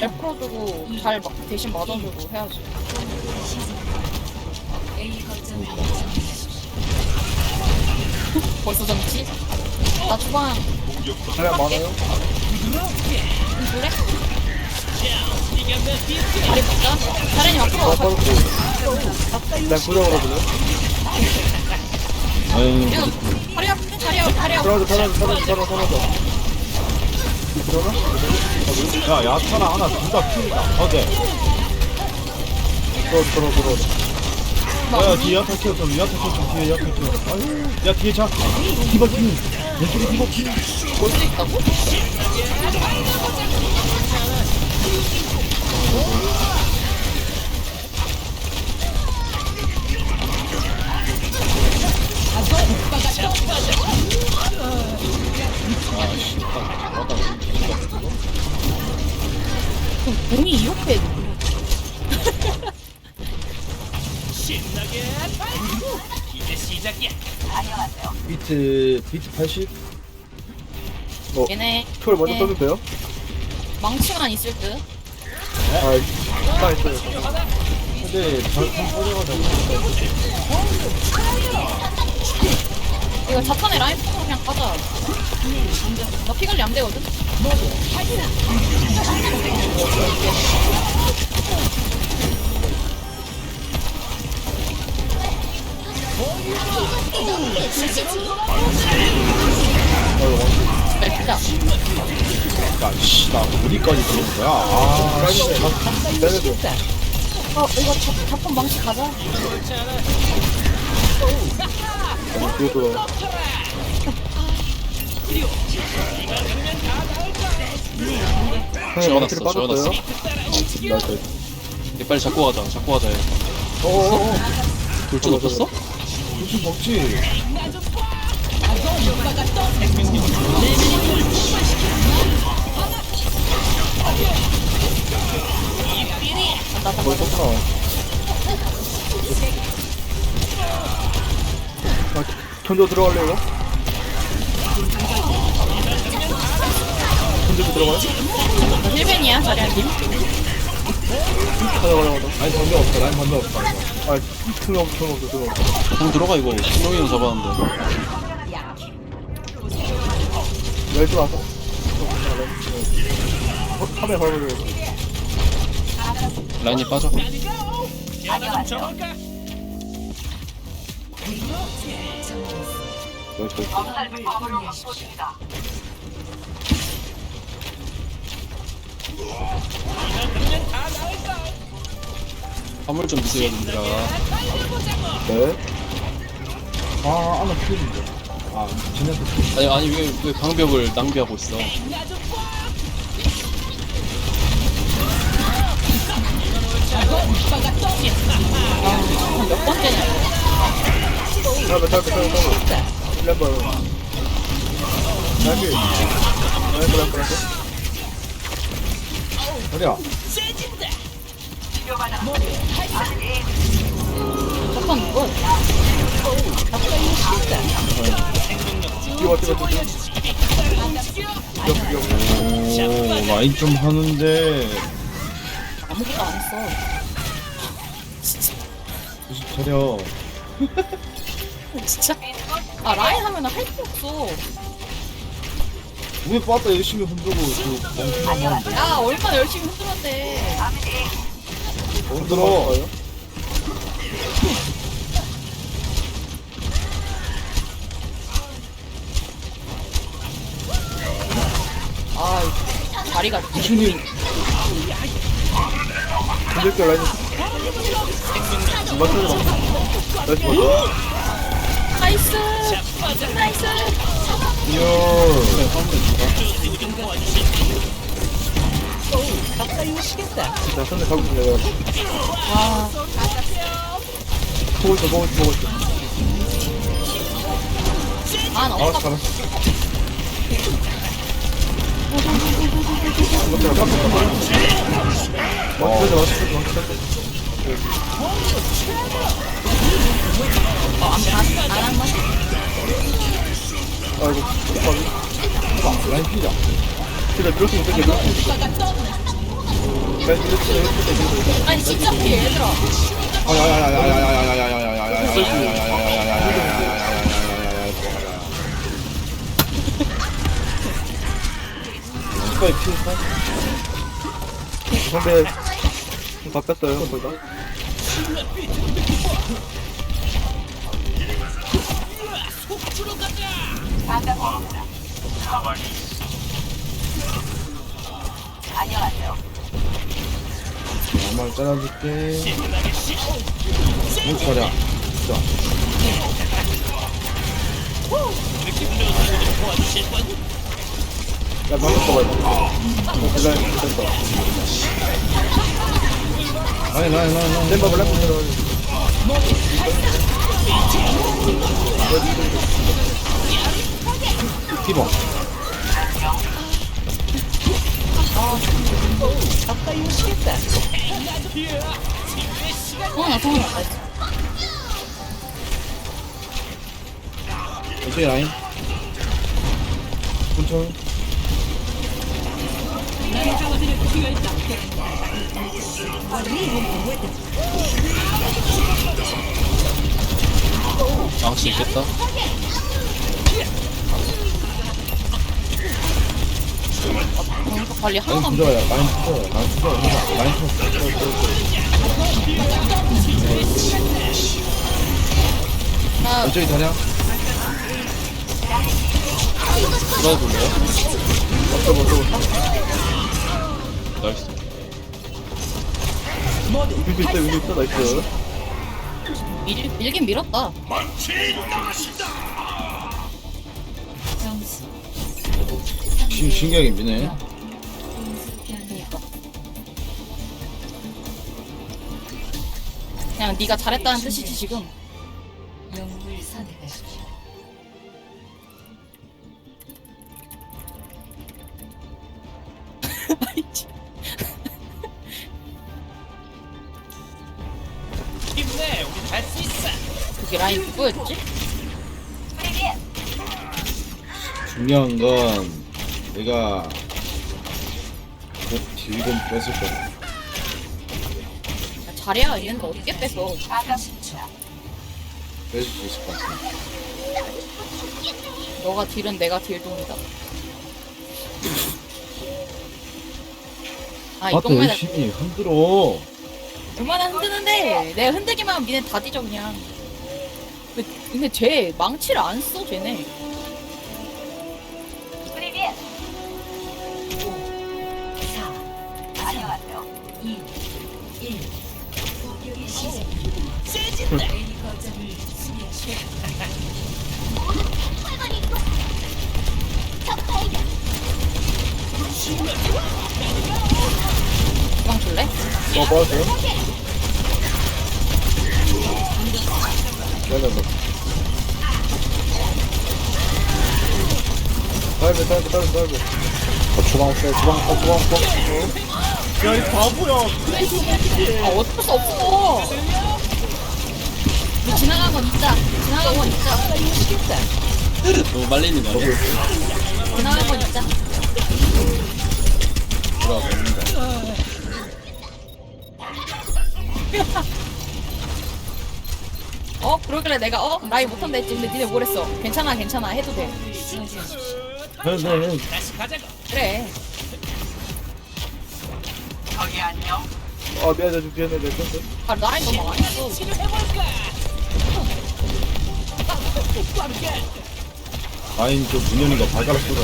랩 풀어주고 잘 막- 대신 맞아주고 해야지. 벌써 정치? 나 주방 자리 많아요? 다리님 앞으로 아 와. 빠졌고 난 부정으로거든 아유 야, 다리 앞, 다리 앞, 다리 앞. 들어가자 들어가자 들어가자 들어가자 들어가자 들어가? 야 야타나 하나 둘다 킬이다. 어제 들어가자 들어가자 들어가자 야 뒤에 야타 키웠어 야타 키웠어 뒤에 야타 키웠어 아유 야 뒤에 자 디바 킬 왼쪽에 디바 킬 볼수 있다고? 공이 이렇게 비트 비트 80 얘네 큐를 먼저 네. 써도 돼요? 망치만 있을 듯. 아, 다 있어요. 근데 잘좀 꺼져가지고 이거 자탄에 라인 풀고 그냥 가자. 나 피관리 안 되거든? 맵다. 야씨 나 어디까지 들어온 거야 아 씨. 네네네. 어, 이거 자, 자판 망치 가자. 이거 형님 망치를 빠졌어요? 나이스. 얘 빨리 잡고 가자. 잡고 가자. 얘. 어어어. 돌진 없었어? 무슨 먹지 거기 썼구나. 아, 견조 들어갈래요? 이거? 견조 들어가요? 힐벤이야, 자리아님. 가자 가자 가자. 라인 반대 없어 라인 반대 없어 아, 틈이 없어 틈이 없어 틈이 없어. 형 들어가 이거. 신동이는 잡았는데. 열두 와서. 어, 카메라 밟아줘요. 라인이 빠져. 화물 좀 미세요, 님들아. 네. 아 하나 킬인데 아 쟤네한테 아니, 아니, 왜, 왜 방벽을 낭비하고 있어? 몇 번째냐. 잡아 잡아 잡아 잡아. 램버. 나이스. 나이스 나이스 나이스. 어디야? 뛰어 뛰어 뛰어. 오 라인 좀 하는데 아무것도 안 했어. 무슨 차려 진짜? 아, 라인 하면 할 게 없어. 왜 빠따 열심히 흔들고 그 멍청한 하는데 야, 얼마나 열심히 흔들었대. 흔들어 아, 다리가. 무슨이 근데 라인. 맞춰줘 맞춰. 나이스 맞춰. 나이스! 나이스! 이열 자, 손에 가고 있네. 와, 보고 있어, 보고 있어, 보고 있어. 아, 나 아, 없다. 잘했어. 맞다, 깜짝 놀랐어. 맞춰줘, 맞춰줘, 맞춰줘. 어, 안, 안, 안 한다? 아이고, 오빠. 라인 피자 그래, 어떡해, 밀었으면 어떡해. 아니 진짜 피해 얘들아 스파이 피했어 상대 좀 바뀌었어요 거의 다 엄마를 잘라줄게. 못 차려 야 방금 거봐. 딜라인 됐다 아니 나이 나이 나이 댄버 블랙 들어 피버 어나 됐어 어떻게 라인 천천히 수 있겠다. 공격 관리 라인 하나도 안 부져야 라인 부져야 라인 부져야 라인 쳤어 나 왼쪽이 자냐 들어가 볼래요? 맞다 맞다 나이스. 위도 있다 위도 있다 나이스. 밀, 밀긴 밀었다. 신, 신기하게 미네. 그니까 그냥 네가 잘했다는 뜻이지 지금 누구였지? 중요한 건 내가 곧 딜금 뺐을 거야. 야, 잘해야 얘는 어떻게 뺏어? 뺄수 있을 것 같아. 너가 딜은 내가 딜동이다. 아 아또 이것만 열심히 흔들어. 얼마나 흔드는데. 내가 흔들기만 하면 니네 다 뒤져 그냥 근데, 쟤 망치를 안 써 쟤네 거점을. 주방 줄래? 어 빠졌어요? 딸배 딸배 딸배 딸배 주방 없어 주방 없어 주방 없어. 야이 바보야. 아 어쩔 수 없어. 너 지나간 건 있자 지나간 건 있자 너무 말리는 거 아니야? 지나간 건 있자 들어가 봅니다. 어 그러길래 내가 어? 라인 못한다 했지. 근데 니네 뭐랬어? 괜찮아 괜찮아. 해도 돼 네 네. 그래. 아 미안해 좀 미안해 내 쳤어 아 라인 너무 많이 써 라인 좀 문현이가 발가락 쏟아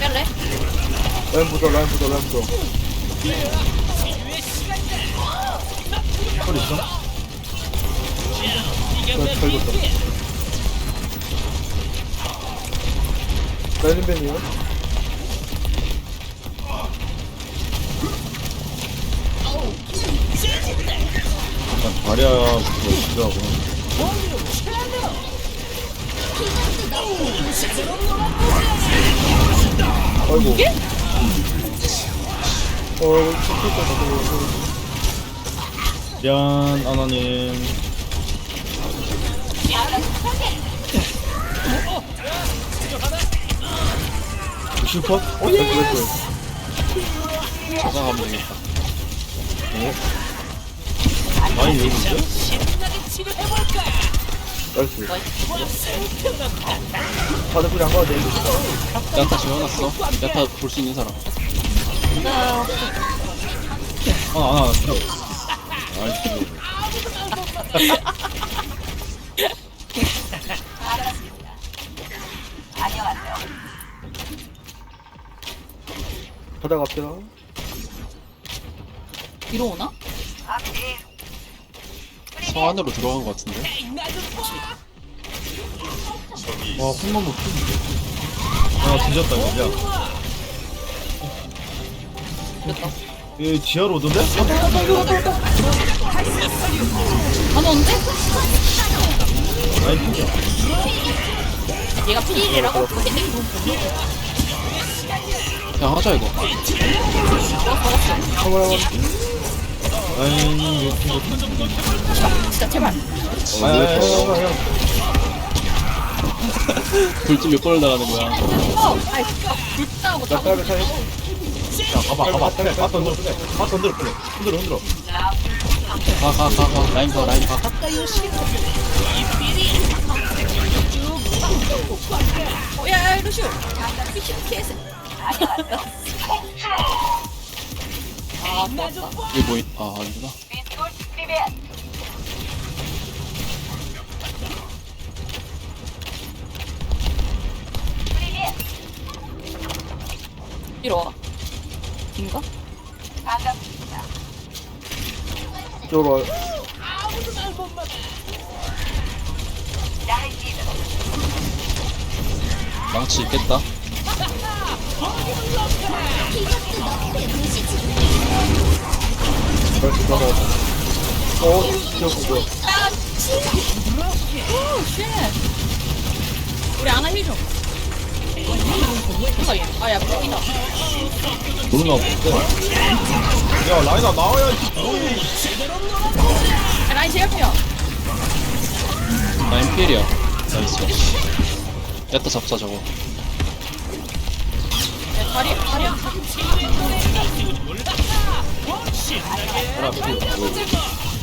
뺄래? 라인 부터 라인 부터 라인 부터 털 있어? 나잘 줬다. 라인 밴이요? 일단 자리야부터 시작하고. 아이고 어 이거 쳤다 미안 아나님 슈퍼? 어, 나이스, 나이스. 찾아가면 되겠다. 많이 내리는데? 나이스. 다들 그냥 한 거야, 야타 지워놨어. 야타 볼 수 있는 사람. 나 아, 아, 아, 필요. 바다 갑시다. 뒤로 오나? 성 안으로 들어간 것 같은데. 와, 홈런 못 치는데. 아, 뒤졌다, 이거. 야. 됐다. 얘 지하로 오던데? 안 오는데? 아니, 핑계. 얘가 필이라고? 그냥 하자 이거. 아니, 이거 핑계. 진짜 제발. 아, 아, 아, 아, 아. 불집 몇 번을 나가는 거야. 어, 아이, 불타고 나 빨리 차이. 야, 가봐, 가봐. 그래, 밥 던져, 그래. 밥 던져, 그래. 흔들어, 흔들어. 가, 가, 가, 가. 라인 가, 라인 가. 어, 야, 야, 루시오. 루시오, 케이스. 아, 맞다. 이게 뭐, 있... 아, 아니구나. 이리 와. 이쪽으로 와. 망치 있겠다. 어, 진짜 쉣. 우리 아나 힐 좀. 세상에. 아, 야, 보이다. 누나 없대. 야, 라인아, 나와야지. 라인 제압이야. 라인 필이야. 나이스. 야타 잡자, 저거. 야, 다리.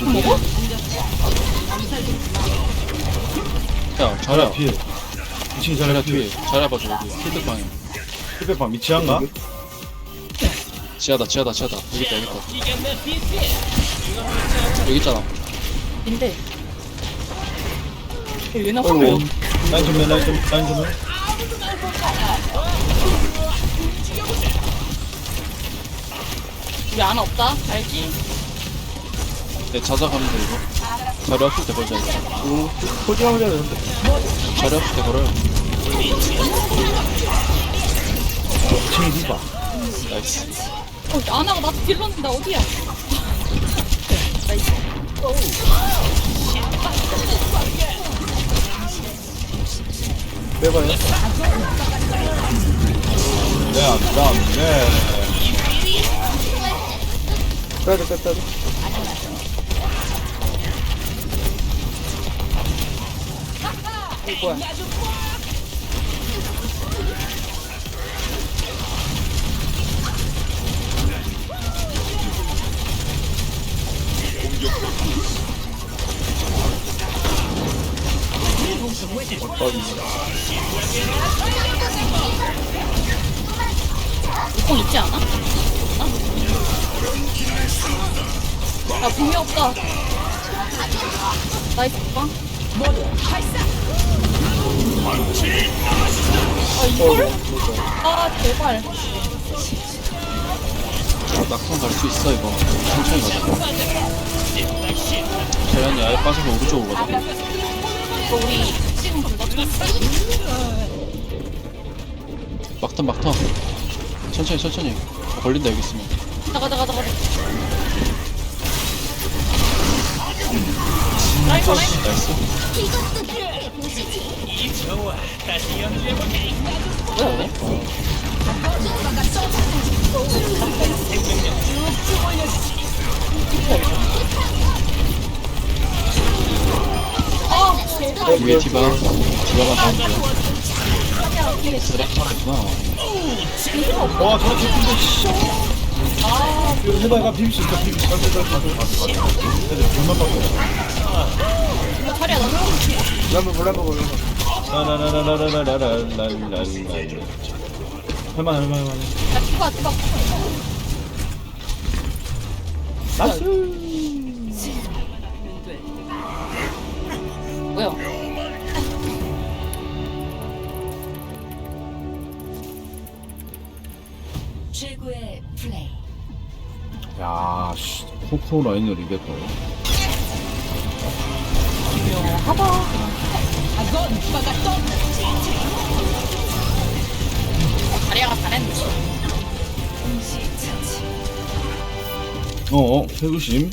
뭐고? 야. 피해. 2층 자리야 자리야, 뒤에. 피해. 자리야 봐줘, 여기. 필드 방에. 힙합 미치한가? 지하다, 지하다, 지하다. 여기 있다, 여기 있다. 여기 있잖아. 인데. 얘네 어이구. 화면. 라인 좀 해, 라인 좀, 라인 좀 해. 우리 아나 없다. 알지? 내 찾아가면 돼, 이거. 자리 없을 때 걸자, 이거. 오, 포징하면 되는데. 자리 없을 때 걸어요. 2층에 힙합. 나이스. 어, 아나가 나한테 딜렀는데 어디야? 나이스. 빼봐요. 네, 안 돼, 안 돼. 빼야 돼, 빼야 돼. 이거 뭐야? 이건 있지 않아? 아? 야, 분명 없다. 나이스, 빵. 아, 이걸? 아, 제발. 낙선 갈 수 있어, 이거. 천천히 가자. 자연이 아예 빠져서 오른쪽으로 가자. 이거 우리 그거 쳤어? 막턴, 막턴. 천천히, 천천히. 어, 걸린다, 여기 있으면. 가자, 가자, 가자. 라이커, 라이커. 나이스. 뭐야, 왜? 아, 제발. 위에 디바 와 저거 개쁜데 씨 이거 해봐 해봐 비빌 수 있어 비빌 수 있어 가져 가져 가져 가져 애들 불만 받고 이거 차례야 나 럼블 볼라블 볼라블 라라라라라라라라라라라 할만 할만 할만 야, 디바 디바 나이스 뭐야 속소 라인을 이겼다. 어어, 태구심?